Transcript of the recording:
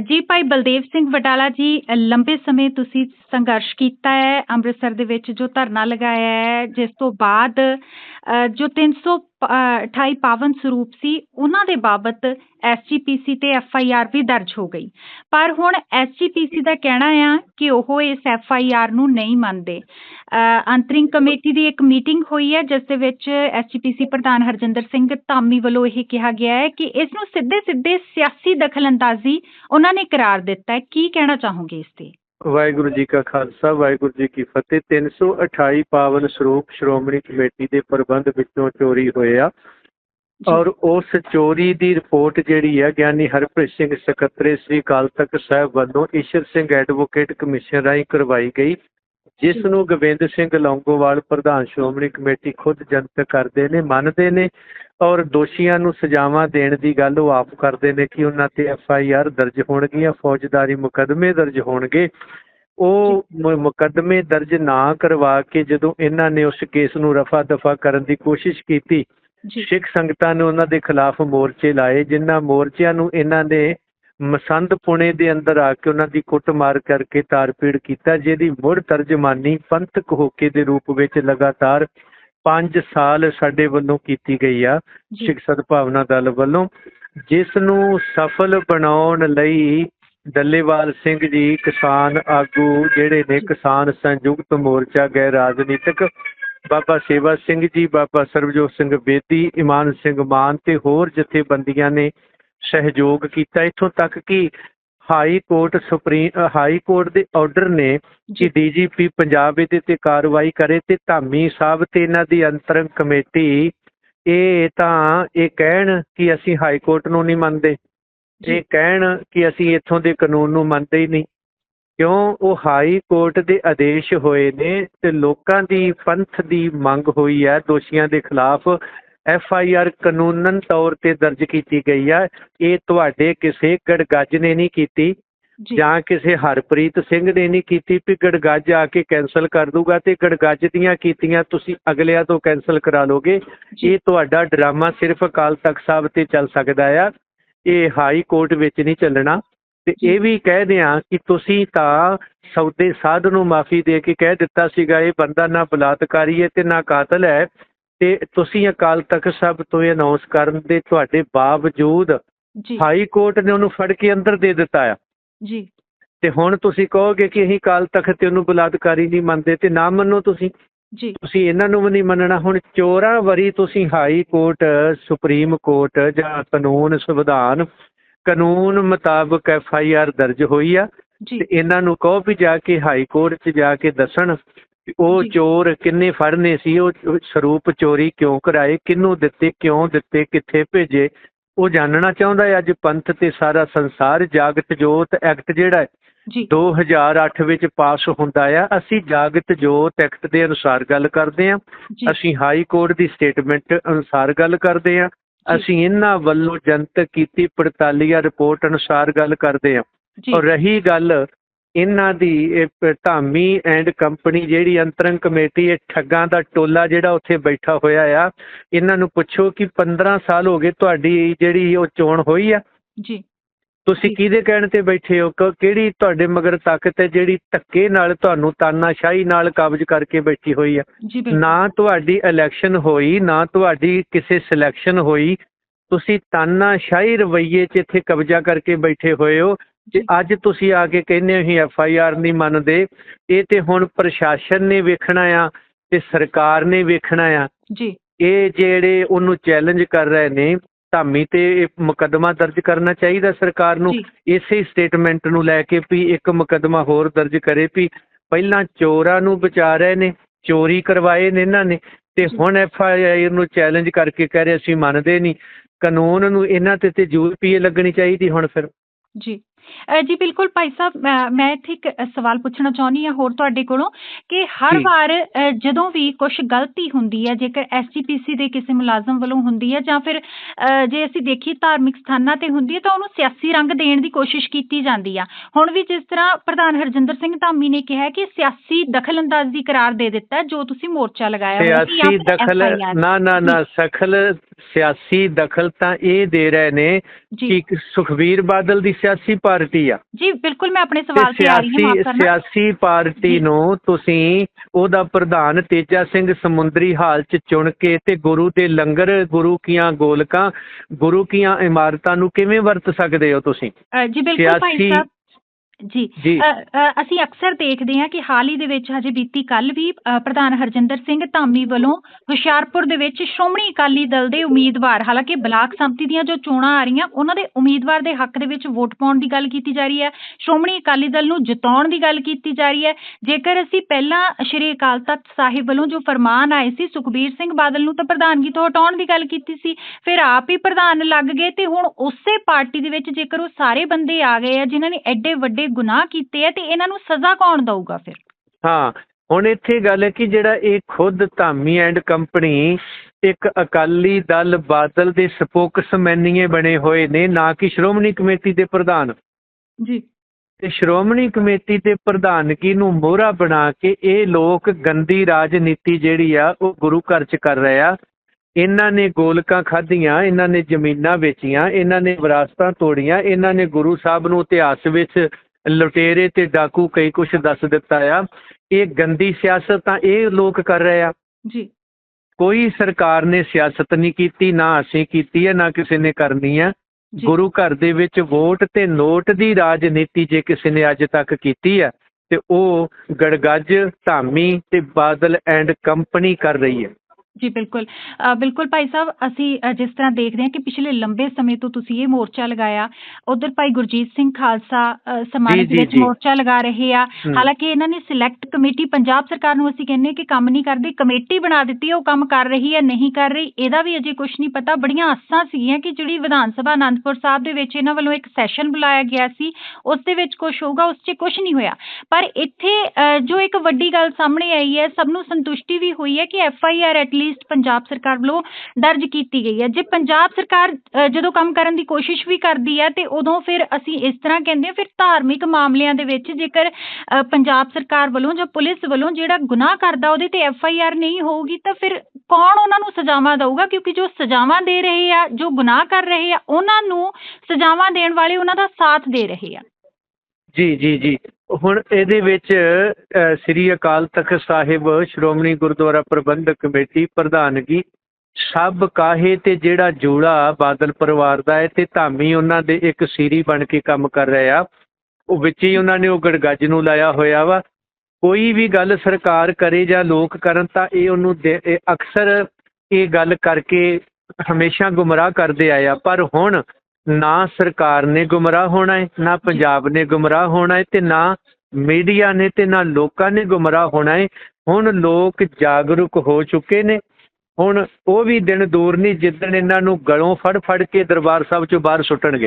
ਜੀ, ਭਾਈ ਬਲਦੇਵ ਸਿੰਘ ਵਟਾਲਾ ਜੀ, ਲੰਬੇ ਸਮੇਂ ਤੁਸੀਂ ਸੰਘਰਸ਼ ਕੀਤਾ ਹੈ ਅੰਮ੍ਰਿਤਸਰ ਦੇ ਵਿੱਚ ਜੋ ਧਰਨਾ ਲਗਾਇਆ ਹੈ, ਜਿਸ ਤੋਂ ਬਾਅਦ ਜੋ 300 ਅਠਾਈ ਪਾਵਨ ਸਰੂਪ ਸੀ, ਉਹਨਾਂ ਦੇ ਬਾਬਤ ਐਸਜੀਪੀਸੀ ਤੇ ਐਫਆਈਆਰ ਵੀ ਦਰਜ ਹੋ ਗਈ। ਪਰ ਹੁਣ ਐਸਜੀਪੀਸੀ ਦਾ ਕਹਿਣਾ ਆ ਕਿ ਉਹ ਇਸ ਐਫਆਈਆਰ ਨੂੰ ਨਹੀਂ ਮੰਨਦੇ। ਅੰਤਰਿੰਗ ਕਮੇਟੀ ਦੀ ਇੱਕ ਮੀਟਿੰਗ ਹੋਈ ਹੈ, ਜਿਸ ਦੇ ਵਿੱਚ ਐਸਜੀਪੀਸੀ ਪ੍ਰਧਾਨ ਹਰਜਿੰਦਰ ਸਿੰਘ ਧਾਮੀ ਵੱਲੋਂ ਇਹ ਕਿਹਾ ਗਿਆ ਹੈ ਕਿ ਇਸ ਨੂੰ ਸਿੱਧੇ ਸਿੱਧੇ ਸਿਆਸੀ ਦਖਲਅੰਦਾਜ਼ੀ ਉਹਨਾਂ ਨੇ ਕਰਾਰ ਦਿੱਤਾ ਕੀ ਕਹਿਣਾ ਚਾਹੋਗੇ ਇਸ ਤੇ? ਵਾਹਿਗੁਰੂ ਜੀ ਕਾ ਖਾਲਸਾ ਵਾਹਿਗੁਰੂ ਜੀ ਕੀ ਫਤਿਹ 328 ਪਾਵਨ ਸਰੂਪ ਸ਼੍ਰੋਮਣੀ ਕਮੇਟੀ ਦੇ ਪ੍ਰਬੰਧ ਵਿੱਚੋਂ ਚੋਰੀ ਹੋਏ ਆ ਜੀ। ਔਰ ਉਸ ਚੋਰੀ ਦੀ ਰਿਪੋਰਟ ਜਿਹੜੀ ਹੈ ਗਿਆਨੀ ਹਰਪ੍ਰੀਤ ਸਿੰਘ ਸਕੱਤਰੇ ਸ੍ਰੀ ਅਕਾਲ ਤਖਤ ਸਾਹਿਬ ਵੱਲੋਂ ਈਸ਼ਰ ਸਿੰਘ ਐਡਵੋਕੇਟ ਕਮਿਸ਼ਨ ਰਾਹੀਂ ਕਰਵਾਈ ਗਈ ਜਿਸ। ਨੂੰ ਗੋਬਿੰਦ ਸਿੰਘ ਲੌਂਗੋਵਾਲ ਪ੍ਰਧਾਨ ਸ਼੍ਰੋਮਣੀ ਕਮੇਟੀ ਖੁਦ ਜਨਤਕ ਕਰਦੇ ਨੇ ਮੰਨਦੇ ਨੇ ਔਰ ਦੋਸ਼ੀਆਂ ਨੂੰ ਸਜ਼ਾਵਾਂ ਦੇਣ ਦੀ ਗੱਲ ਉਹ ਆਪ ਕਰਦੇ ਨੇ ਕਿ ਉਹਨਾਂ ਤੇ ਐਫ ਆਈ ਆਰ ਦਰਜ ਹੋਣਗੀਆਂ ਫੌਜਦਾਰੀ ਮੁਕੱਦਮੇ ਦਰਜ ਹੋਣਗੇ। ਉਹ ਮੁਕੱਦਮੇ ਦਰਜ ਨਾ ਕਰਵਾ ਕੇ ਜਦੋਂ ਇਹਨਾਂ ਨੇ ਉਸ ਕੇਸ ਨੂੰ ਰਫਾ ਦਫਾ ਕਰਨ ਦੀ ਕੋਸ਼ਿਸ਼ ਕੀਤੀ ਸਿੱਖ ਸੰਗਤਾਂ ਨੇ ਉਹਨਾਂ ਦੇ ਖਿਲਾਫ ਮੋਰਚੇ ਲਾਏ ਜਿਨ੍ਹਾਂ ਮੋਰਚਿਆਂ ਨੂੰ ਇਹਨਾਂ ਨੇ ਮਸੰਦ ਪੁਣੇ ਦੇ ਅੰਦਰ ਆ ਕੇ ਉਹਨਾਂ ਦੀ ਕੁੱਟਮਾਰ ਕਰਕੇ ਤਾਰਪੀੜ ਕੀਤਾ ਜਿਹਦੀ ਮੁੜ ਤਰਜਮਾਨੀ ਪੰਥਕ ਹੋਕੇ ਦੇ ਰੂਪ ਵਿੱਚ ਲਗਾਤਾਰ 5 ਸਾਲ ਸਾਡੇ ਵੱਲੋਂ ਕੀਤੀ ਗਈ ਆ ਸਿੱਖ ਸਦਭਾਵਨਾ ਦਲ ਵੱਲੋਂ ਜਿਸ ਨੂੰ ਸਫਲ ਬਣਾਉਣ ਲਈ ਡੱਲੇਵਾਲ ਸਿੰਘ ਜੀ ਕਿਸਾਨ ਆਗੂ ਜਿਹੜੇ ਨੇ ਕਿਸਾਨ ਸੰਯੁਕਤ ਮੋਰਚਾ ਗਏ ਰਾਜਨੀਤਿਕ ਬਾਬਾ ਸੇਵਾ ਸਿੰਘ ਜੀ ਬਾਬਾ ਸਰਬਜੋਤ ਸਿੰਘ ਬੇਦੀ ਇਮਾਨ ਸਿੰਘ ਮਾਨ ਤੇ ਹੋਰ ਜਥੇਬੰਦੀਆਂ ਨੇ ਸਹਿਯੋਗ ਕੀਤਾ। ਇੱਥੋਂ ਤੱਕ ਕਿ high court supreme high court ਦੇ ਆਰਡਰ ਨੇ ਕਿ ਜੀ। ਡੀਜੀਪੀ ਪੰਜਾਬ ਇਹਦੇ ਤੇ ਕਾਰਵਾਈ ਕਰੇ ਤੇ ਧਾਮੀ ਸਾਹਿਬ ਤੇ ਇਹਨਾਂ ਦੀ ਅੰਤਰੰਗ ਕਮੇਟੀ। ਇਹ ਤਾਂ ਇਹ ਕਹਿਣ ਕਿ ਅਸੀਂ ਹਾਈ ਕੋਰਟ ਨੂੰ ਨਹੀਂ ਮੰਨਦੇ। ਇਹ ਕਹਿਣ ਕਿ ਅਸੀਂ ਇੱਥੋਂ ਦੇ ਕਾਨੂੰਨ ਨੂੰ ਮੰਨਦੇ ਹੀ ਨਹੀਂ। ਕਿਉਂ? ਉਹ ਹਾਈ ਕੋਰਟ ਦੇ ਆਦੇਸ਼ ਹੋਏ ਨੇ ਤੇ ਲੋਕਾਂ ਦੀ ਪੰਥ ਦੀ ਮੰਗ ਹੋਈ ਹੈ ਦੋਸ਼ੀਆਂ ਦੇ ਖਿਲਾਫ। ਐਫ ਆਈ ਆਰ ਕਾਨੂੰਨਨ ਤੌਰ ਤੇ ਦਰਜ ਕੀਤੀ ਗਈ ਹੈ ਇਹ ਤੁਹਾਡੇ ਕਿਸੇ ਗੜਗੱਜ ਨੇ ਨਹੀਂ ਕੀਤੀ ਜੀ। ਜਾਂ ਕਿਸੇ ਹਰਪ੍ਰੀਤ ਸਿੰਘ ਨੇ ਨਹੀਂ ਕੀਤੀ ਵੀ ਗੜਗੱਜ ਆ ਕੇ ਕੈਨਸਲ ਕਰ ਦੂਗਾ ਤੇ ਗੜਗੱਜ ਦੀਆਂ ਕੀਤੀਆਂ ਤੁਸੀਂ ਅਗਲਿਆਂ ਤੋਂ ਕੈਨਸਲ ਕਰਾ ਲੋਗੇ। ਜੀ। ਇਹ ਤੁਹਾਡਾ ਡਰਾਮਾ ਸਿਰਫ ਅਕਾਲ ਤਖਤ ਸਾਹਿਬ ਤੇ ਚੱਲ ਸਕਦਾ ਆ। ਇਹ ਹਾਈ ਕੋਰਟ ਵਿੱਚ ਨਹੀਂ ਚੱਲਣਾ। ਤੇ ਜੀ। ਇਹ ਵੀ ਕਹਿ ਦਿਆਂ ਕਿ ਤੁਸੀਂ ਤਾਂ ਸੌਦੇ ਸਾਧ ਨੂੰ ਮਾਫੀ ਦੇ ਕੇ ਕਹਿ ਦਿੱਤਾ ਸੀਗਾ ਇਹ ਬੰਦਾ ਨਾ ਬਲਾਤਕਾਰੀ ਹੈ ਤੇ ਨਾ ਕਾਤਲ ਹੈ। ਤੇ ਤੁਸੀਂ ਅਕਾਲ ਤਖਤ ਸਾਹਿਬ ਤੋਂ ਇਹ ਅਨਾਉਂਸ ਕਰਨ ਦੇ ਤੁਹਾਡੇ ਬਾਵਜੂਦ ਜੀ। ਹਾਈ ਕੋਰਟ ਨੇ ਉਹਨੂੰ ਫੜ ਕੇ ਅੰਦਰ ਦੇ ਦਿੱਤਾ ਆ। ਜੀ। ਤੇ ਹੁਣ ਤੁਸੀਂ ਕਹੋਗੇ ਕਿ ਅਸੀਂ ਕਾਲ ਤਖਤ ਤੇ ਉਹਨੂੰ ਬਲਾਤਕਾਰੀ ਨਹੀਂ ਮੰਨਦੇ ਤੇ ਨਾ ਮੰਨੋ ਤੁਸੀਂ? ਜੀ। ਤੁਸੀਂ ਇਹਨਾਂ ਨੂੰ ਵੀ ਨਹੀਂ ਮੰਨਣਾ। ਹੁਣ ਚੋਰਾਂ ਵਰੀ ਤੁਸੀਂ ਹਾਈ ਕੋਰਟ ਸੁਪਰੀਮ ਕੋਰਟ ਜਾਂ ਕਾਨੂੰਨ ਸੰਵਿਧਾਨ ਕਾਨੂੰਨ ਮੁਤਾਬਕ ਐਫ ਆਈ ਆਰ ਦਰਜ ਹੋਈ ਆ। ਜੀ। ਤੇ ਇਹਨਾਂ ਨੂੰ ਕਹੋ ਵੀ ਜਾ ਕੇ ਹਾਈ ਕੋਰਟ 'ਚ ਜਾ ਕੇ ਦੱਸਣ ਉਹ। ਚੋਰ ਕਿੰਨੇ ਫੜਨੇ ਸੀ ਉਹ ਸਰੂਪ ਚੋਰੀ ਕਿਉਂ ਕਰਾਏ ਕਿਹਨੂੰ ਦਿੱਤੇ ਕਿਉਂ ਦਿੱਤੇ ਕਿੱਥੇ ਭੇਜੇ ਉਹ ਜਾਣਨਾ ਚਾਹੁੰਦਾ ਹੈ ਅੱਜ ਪੰਥ ਤੇ ਸਾਰਾ ਸੰਸਾਰ ਜਾਗਤ ਜੋਤ ਐਕਟ ਜਿਹੜਾ ਹੈ। ਜੀ। 2008 ਵਿੱਚ ਪਾਸ ਹੁੰਦਾ ਆ। ਅਸੀਂ ਜਾਗਤ ਜੋਤ ਐਕਟ ਦੇ ਅਨੁਸਾਰ ਗੱਲ ਕਰਦੇ ਜੀ। ਅਸੀਂ ਹਾਈ ਕੋਰਟ ਦੀ ਸਟੇਟਮੈਂਟ ਅਨੁਸਾਰ ਗੱਲ ਕਰਦੇ ਜੀ। ਅਸੀਂ ਇਹਨਾਂ ਵੱਲੋਂ ਜਨਤਕ ਕੀਤੀ ਪੜਤਾਲੀਆ ਰਿਪੋਰਟ ਅਨੁਸਾਰ ਗੱਲ ਕਰਦੇ ਜੀ। ਔਰ ਰਹੀ ਗੱਲ ਇਹਨਾਂ ਦੀ ਧਾਮੀ ਐਂਡ ਕੰਪਨੀ ਜਿਹੜੀ ਅੰਤਰੰਗ ਕਮੇਟੀ ਇਹ ਠੱਗਾਂ ਦਾ ਟੋਲਾ ਜਿਹੜਾ ਉੱਥੇ ਬੈਠਾ ਹੋਇਆ ਆ। ਇਹਨਾਂ ਨੂੰ ਪੁੱਛੋ ਕਿ 15 ਸਾਲ ਹੋ ਗਏ ਤੁਹਾਡੀ ਜਿਹੜੀ ਉਹ ਚੋਣ ਹੋਈ ਆ। ਜੀ। ਤੁਸੀਂ। ਕਿਹਦੇ ਕਹਿਣ ਤੇ ਬੈਠੇ ਹੋ? ਕਿਹੜੀ ਤੁਹਾਡੇ ਮਗਰ ਤਾਕਤ ਹੈ ਜਿਹੜੀ ਧੱਕੇ ਨਾਲ ਤੁਹਾਨੂੰ ਤਾਨਾਸ਼ਾਹੀ ਨਾਲ ਕਬਜ਼ ਕਰਕੇ ਬੈਠੀ ਹੋਈ ਆ? ਨਾ ਤੁਹਾਡੀ ਇਲੈਕਸ਼ਨ ਹੋਈ ਨਾ ਤੁਹਾਡੀ ਕਿਸੇ ਸਿਲੈਕਸ਼ਨ ਹੋਈ। ਤੁਸੀਂ ਤਾਨਾਸ਼ਾਹੀ ਰਵੱਈਏ 'ਚ ਇੱਥੇ ਕਬਜ਼ਾ ਕਰਕੇ ਬੈਠੇ ਹੋਏ ਹੋ। ਤੇ ਜੀ। ਅੱਜ ਤੁਸੀਂ ਆ ਕੇ ਕਹਿੰਦੇ ਹੋ ਅਸੀਂ ਐਫ ਆਈ ਆਰ ਨਹੀਂ ਮੰਨਦੇ ਇਹ ਤੇ ਹੁਣ ਪ੍ਰਸ਼ਾਸਨ ਨੇ ਵੇਖਣਾ ਆ ਤੇ ਸਰਕਾਰ ਨੇ ਵੇਖਣਾ ਆ। ਜੀ। ਇਹ ਜਿਹੜੇ ਉਹਨੂੰ ਚੈਲੰਜ ਕਰ ਰਹੇ ਨੇ ਧਾਮੀ ਤੇ ਇਹ ਮੁਕੱਦਮਾ ਦਰਜ ਕਰਨਾ ਚਾਹੀਦਾ ਸਰਕਾਰ ਨੂੰ। ਇਸੇ ਸਟੇਟਮੈਂਟ ਨੂੰ ਲੈ ਕੇ ਵੀ ਇੱਕ ਮੁਕੱਦਮਾ ਹੋਰ ਦਰਜ ਕਰੇ ਵੀ ਪਹਿਲਾਂ ਚੋਰਾਂ ਨੂੰ ਬਚਾ ਰਹੇ ਨੇ ਚੋਰੀ ਕਰਵਾਏ ਨੇ ਇਹਨਾਂ ਨੇ ਤੇ। ਹੁਣ ਐਫ ਆਈ ਆਰ ਨੂੰ ਚੈਲੰਜ ਕਰਕੇ ਕਹਿ ਰਹੇ ਅਸੀਂ ਮੰਨਦੇ ਨਹੀਂ। ਕਾਨੂੰਨ ਨੂੰ ਇਹਨਾਂ ਤੇ ਤੇ ਯੂਪੀਏ ਲੱਗਣੀ ਚਾਹੀਦੀ ਹੁਣ ਫਿਰ। ਜੀ। ਜੀ ਬਿਲਕੁਲ ਭਾਈ ਸਾਹਿਬ ਮੈਂ ਇੱਥੇ ਇੱਕ ਸਵਾਲ ਪੁੱਛਣਾ ਚਾਹੁੰਦੀ ਹਾਂ ਹੋਰ ਤੁਹਾਡੇ ਕੋਲੋਂ ਕਿ ਹਰ। ਵਾਰ ਜਦੋਂ ਵੀ ਕੁਝ ਗਲਤੀ ਹੁੰਦੀ ਹੈ ਜੇਕਰ ਐਸਜੀਪੀਸੀ ਦੇ ਕਿਸੇ ਮੁਲਾਜ਼ਮ ਵੱਲੋਂ ਹੁੰਦੀ ਹੈ ਜਾਂ ਫਿਰ ਜੇ ਅਸੀਂ ਦੇਖੀਏ ਧਾਰਮਿਕ ਸਥਾਨਾਂ ਤੇ ਹੁੰਦੀ ਹੈ ਤਾਂ ਉਹਨੂੰ ਸਿਆਸੀ ਰੰਗ ਦੇਣ ਦੀ ਕੋਸ਼ਿਸ਼ ਕੀਤੀ ਜਾਂਦੀ ਆ। ਹੁਣ ਵੀ ਜਿਸ ਤਰ੍ਹਾਂ ਪ੍ਰਧਾਨ ਹਰਜਿੰਦਰ ਸਿੰਘ ਧਾਮੀ ਨੇ ਕਿਹਾ ਕਿ ਸਿਆਸੀ ਦਖਲਅੰਦਾਜ਼ੀ ਕਰਾਰ ਦੇ ਦਿੱਤਾ ਜੋ ਤੁਸੀਂ ਮੋਰਚਾ ਲਗਾਇਆ ਹੋਇਆ ਸਿਆਸੀ ਦਖਲ ਨਾ ਨਾ ਨਾ ਸਖਲ ਸਿਆਸੀ ਦਖਲ ਤਾਂ ਇਹ ਦੇ ਰਹੇ ਨੇ ਕਿ ਸੁਖਵੀਰ ਬਾਦਲ ਦੀ ਸਿਆਸੀ ਪਾਰਟੀ ਆ। ਜੀ ਬਿਲਕੁਲ ਮੈਂ ਆਪਣੇ ਸਵਾਲ ਤੇ ਆ ਰਹੀ ਹਾਂ ਸਿਆਸੀ ਮਾਫ ਕਰਨਾ। ਸਿਆਸੀ ਪਾਰਟੀ। ਨੂੰ ਤੁਸੀਂ ਉਹਦਾ ਪ੍ਰਧਾਨ ਤੇਜਾ ਸਿੰਘ ਸਮੁੰਦਰੀ ਹਾਲ ਚ ਚੁਣ ਕੇ ਤੇ ਗੁਰੂ ਦੇ ਲੰਗਰ ਗੁਰੂ ਕੀਆਂ ਗੋਲਕਾਂ ਗੁਰੂ ਕੀਆਂ ਇਮਾਰਤਾਂ ਨੂੰ ਕਿਵੇਂ ਵਰਤ ਸਕਦੇ ਹੋ ਤੁਸੀਂ? ਜੀ ਬਿਲਕੁਲ ਭਾਈ ਸਾਹਿਬ। ਜੀ ਜੀ। ਅ, ਅ, ਅਸੀਂ ਅਕਸਰ ਦੇਖਦੇ ਹਾਂ ਕਿ ਹਾਲ ਹੀ ਦੇ ਵਿੱਚ ਹਜੇ ਬੀਤੀ ਕੱਲ ਵੀ ਅ, ਪ੍ਰਧਾਨ ਹਰਜਿੰਦਰ ਸਿੰਘ ਧਾਮੀ ਵੱਲੋਂ ਹੁਸ਼ਿਆਰਪੁਰ ਦੇ ਵਿੱਚ ਸ਼੍ਰੋਮਣੀ ਅਕਾਲੀ ਦਲ ਦੇ ਉਮੀਦਵਾਰ ਹਾਲਾਂਕਿ ਬਲਾਕ ਸੰਮਤੀ ਦੀਆਂ ਜੋ ਚੋਣਾਂ ਆ ਰਹੀਆਂ ਉਹਨਾਂ ਦੇ ਉਮੀਦਵਾਰ ਦੇ ਹੱਕ ਦੇ ਵਿੱਚ ਵੋਟ ਪਾਉਣ ਦੀ ਗੱਲ ਕੀਤੀ ਜਾ ਰਹੀ ਹੈ। ਸ਼੍ਰੋਮਣੀ ਅਕਾਲੀ ਦਲ ਨੂੰ ਜਿਤਾਉਣ ਦੀ ਗੱਲ ਕੀਤੀ ਜਾ ਰਹੀ ਹੈ। ਜੇਕਰ ਅਸੀਂ ਪਹਿਲਾਂ ਸ਼੍ਰੀ ਅਕਾਲ ਤਖਤ ਸਾਹਿਬ ਵੱਲੋਂ ਜੋ ਫਰਮਾਨ ਆਏ ਸੀ ਸੁਖਬੀਰ ਸਿੰਘ ਬਾਦਲ ਨੂੰ ਤਾਂ ਪ੍ਰਧਾਨਗੀ ਤੋਂ ਹਟਾਉਣ ਦੀ ਗੱਲ ਕੀਤੀ ਸੀ ਫਿਰ ਆਪ ਹੀ ਪ੍ਰਧਾਨ ਲੱਗ ਗਏ ਤੇ ਹੁਣ ਉਸੇ ਪਾਰਟੀ ਦੇ ਵਿੱਚ ਜੇਕਰ ਉਹ ਸਾਰੇ ਬੰਦੇ ਆ ਗਏ ਆ ਜਿਨ੍ਹਾਂ ਨੇ ਐਡੇ ਵੱਡੇ ਗੁਨਾਹ ਕੀਤੇ ਆ ਤੇ ਇਹਨਾਂ ਨੂੰ ਸਜ਼ਾ ਕੌਣ ਦਊਗਾ ਫਿਰ? ਹਾਂ ਹੁਣ ਇੱਥੇ ਗੱਲ ਹੈ ਕਿ ਜਿਹੜਾ ਇਹ ਖੁਦ ਧਾਮੀ ਐਂਡ ਕੰਪਨੀ ਇੱਕ ਅਕਾਲੀ ਦਲ ਬਾਦਲ ਦੇ ਸਪੋਕਸਮੈਨੀਏ ਬਣੇ ਹੋਏ ਨੇ ਨਾ ਕਿ ਸ਼੍ਰੋਮਣੀ ਕਮੇਟੀ ਦੇ ਪ੍ਰਧਾਨ। ਜੀ। ਤੇ ਸ਼੍ਰੋਮਣੀ ਕਮੇਟੀ ਦੇ ਪ੍ਰਧਾਨਗੀ ਨੂੰ ਮੋਹਰਾ ਬਣਾ ਕੇ ਇਹ ਲੋਕ ਗੰਦੀ ਰਾਜਨੀਤੀ ਜਿਹੜੀ ਆ ਉਹ ਗੁਰੂ ਘਰ ਚ ਕਰ ਰਹੇ ਆ? ਇਹਨਾਂ ਨੇ ਗੋਲਕਾਂ ਖਾਧੀਆਂ ਇਹਨਾਂ ਨੇ ਜ਼ਮੀਨਾਂ ਵੇਚੀਆਂ ਇਹਨਾਂ ਨੇ ਵਿਰਾਸਤਾਂ ਤੋੜੀਆਂ ਇਹਨਾਂ ਨੇ ਗੁਰੂ ਸਾਹਿਬ ਨੂੰ ਇਤਿਹਾਸ ਵਿੱਚ ਲੁਟੇਰੇ ਤੇ ਡਾਕੂ ਕਈ ਕੁਝ ਦੱਸ ਦਿੱਤਾ ਆ। ਇਹ ਗੰਦੀ ਸਿਆਸਤ ਤਾਂ ਇਹ ਲੋਕ ਕਰ ਰਹੇ ਆ। ਜੀ। ਕੋਈ ਸਰਕਾਰ ਨੇ ਸਿਆਸਤ ਨਹੀਂ ਕੀਤੀ ਨਾ ਅਸੀਂ ਕੀਤੀ ਹੈ ਨਾ ਕਿਸੇ ਨੇ ਕਰਨੀ ਹੈ। ਗੁਰੂ ਘਰ ਦੇ ਵਿੱਚ ਵੋਟ ਤੇ ਨੋਟ ਦੀ ਰਾਜਨੀਤੀ ਜੇ ਕਿਸੇ ਨੇ ਅੱਜ ਤੱਕ ਕੀਤੀ ਹੈ ਤੇ ਉਹ ਗੜਗੱਜ ਧਾਮੀ ਤੇ ਬਾਦਲ ਐਂਡ ਕੰਪਨੀ ਕਰ ਰਹੀ ਹੈ। ਜੀ ਬਿਲਕੁਲ। ਬਿਲਕੁਲ ਭਾਈ ਸਾਹਿਬ ਅਸੀਂ ਜਿਸ ਤਰ੍ਹਾਂ ਦੇਖਦੇ ਹਾਂ ਕਿ ਪਿਛਲੇ ਲੰਬੇ ਸਮੇਂ ਤੋਂ ਤੁਸੀਂ ਇਹ ਮੋਰਚਾ ਲਗਾਇਆ। ਉਧਰ ਭਾਈ ਗੁਰਜੀਤ ਸਿੰਘ ਖਾਲਸਾ ਸਮਾਜ ਵਿੱਚ। ਮੋਰਚਾ ਲਗਾ ਰਹੇ ਆ। ਹਾਲਾਂਕਿ ਇਹਨਾਂ ਨੇ ਸਿਲੈਕਟ ਕਮੇਟੀ ਪੰਜਾਬ ਸਰਕਾਰ ਨੂੰ ਅਸੀਂ ਕਹਿੰਨੇ ਕਿ ਕੰਮ ਨਹੀਂ ਕਰਦੀ ਕਮੇਟੀ ਬਣਾ ਦਿੱਤੀ ਉਹ ਕੰਮ ਕਰ ਰਹੀ ਹੈ ਨਹੀਂ ਕਰ ਰਹੀ। ਇਹਦਾ ਵੀ ਅਜੇ ਕੁਝ ਨਹੀਂ ਪਤਾ। ਬੜੀਆਂ ਆਸਾਂ ਸੀਗੀਆਂ ਕਿ ਜਿਹੜੀ ਵਿਧਾਨ ਸਭਾ ਆਨੰਦਪੁਰ ਸਾਹਿਬ ਦੇ ਵਿੱਚ ਇਹਨਾਂ ਵੱਲੋਂ ਇੱਕ ਸੈਸ਼ਨ ਬੁਲਾਇਆ ਗਿਆ ਸੀ ਉਸ ਦੇ ਵਿੱਚ ਕੁਝ ਹੋਊਗਾ ਉਸ 'ਚ ਕੁਝ ਨਹੀਂ ਹੋਇਆ। ਪਰ ਇੱਥੇ ਜੋ ਇੱਕ ਵੱਡੀ ਗੱਲ ਸਾਹਮਣੇ ਆਈ ਹੈ ਸਭ ਨੂੰ ਸੰਤੁਸ਼ਟੀ ਵੀ ਹੋਈ ਹੈ ਕਿ F I R at least Punjab ਸਰਕਾਰ ਵੱਲੋਂ ਦਰਜ ਕੀਤੀ ਗਈ ਹੈ। ਜੇ ਪੰਜਾਬ ਸਰਕਾਰ ਜਦੋਂ ਕੰਮ ਕਰਨ ਦੀ ਕੋਸ਼ਿਸ਼ ਵੀ ਕਰਦੀ ਹੈ, ਤੇ ਉਦੋਂ ਫਿਰ ਅਸੀਂ ਇਸ ਤਰ੍ਹਾਂ ਕਹਿੰਦੇ ਫਿਰ ਧਾਰਮਿਕ ਮਾਮਲਿਆਂ ਦੇ ਵਿੱਚ ਜੇਕਰ ਪੰਜਾਬ ਸਰਕਾਰ ਵੱਲੋਂ ਜਾਂ ਪੁਲਿਸ ਵੱਲੋਂ ਜਿਹੜਾ ਗੁਨਾਹ ਕਰਦਾ ਉਹਦੇ ਤੇ ਐਫ ਆਈ ਆਰ ਨਹੀਂ ਹੋਊਗੀ, ਤਾਂ ਫਿਰ ਕੌਣ ਉਹਨਾਂ ਨੂੰ ਸਜ਼ਾਵਾਂ ਦਊਗਾ? ਕਿਉਂਕਿ ਜੋ ਸਜ਼ਾਵਾਂ ਦੇ ਰਹੇ ਆ, ਜੋ ਗੁਨਾਹ ਕਰ ਰਹੇ ਆ, ਉਹਨਾਂ ਨੂੰ ਸਜ਼ਾਵਾਂ ਦੇਣ ਵਾਲੇ ਉਹਨਾਂ ਦਾ ਸਾਥ ਦੇ ਰਹੇ ਆ। ਜੀ ਜੀ ਜੀ। ਹੁਣ ਇਹਦੇ ਵਿੱਚ ਸ੍ਰੀ ਅਕਾਲ ਤਖਤ ਸਾਹਿਬ, ਸ਼੍ਰੋਮਣੀ ਗੁਰਦੁਆਰਾ ਪ੍ਰਬੰਧਕ ਕਮੇਟੀ, ਪ੍ਰਧਾਨਗੀ, ਸਭ ਕਾਹੇ ਤੇ ਜਿਹੜਾ ਜੋੜਾ ਬਾਦਲ ਪਰਿਵਾਰ ਦਾ ਹੈ ਤੇ ਧਾਮੀ ਉਹਨਾਂ ਦੇ ਇੱਕ ਸੀਰੀ ਬਣ ਕੇ ਕੰਮ ਕਰ ਰਹੇ। ਆ ਉਹ ਵਿੱਚ ਹੀ ਉਹਨਾਂ ਨੇ ਉਹ ਗੜਗੱਜ ਨੂੰ ਲਾਇਆ ਹੋਇਆ ਵਾ। ਕੋਈ ਵੀ ਗੱਲ ਸਰਕਾਰ ਕਰੇ ਜਾਂ ਲੋਕ ਕਰਨ ਤਾਂ ਇਹ ਉਹਨੂੰ ਦੇ- ਅਕਸਰ ਇਹ ਗੱਲ ਕਰਕੇ ਹਮੇਸ਼ਾ ਗੁੰਮਰਾਹ ਕਰਦੇ ਆਏ ਆ ਪਰ ਹੁਣ ਨਾ ਸਰਕਾਰ ਨੇ ਗੁੰਮਰਾਹ ਹੋਣਾ ਹੈ, ਨਾ ਪੰਜਾਬ ਨੇ ਗੁੰਮਰਾਹ ਹੋਣਾ ਹੈ ਤੇ ਨਾ ਮੀਡੀਆ ਨੇ ਤੇ ਨਾ ਲੋਕਾਂ ਨੇ ਗੁੰਮਰਾਹ ਹੋਣਾ ਹੈ। ਹੁਣ ਲੋਕ ਜਾਗਰੂਕ ਹੋ ਚੁੱਕੇ ਨੇ। ਹੁਣ ਉਹ ਵੀ ਦਿਨ ਦੂਰ ਨਹੀਂ ਜਿੱਦਣ ਇਹਨਾਂ ਨੂੰ ਗਲੋਂ ਫੜ ਫੜ ਕੇ ਦਰਬਾਰ ਸਾਹਿਬ ਚੋਂ ਬਾਹਰ ਸੁੱਟਣਗੇ।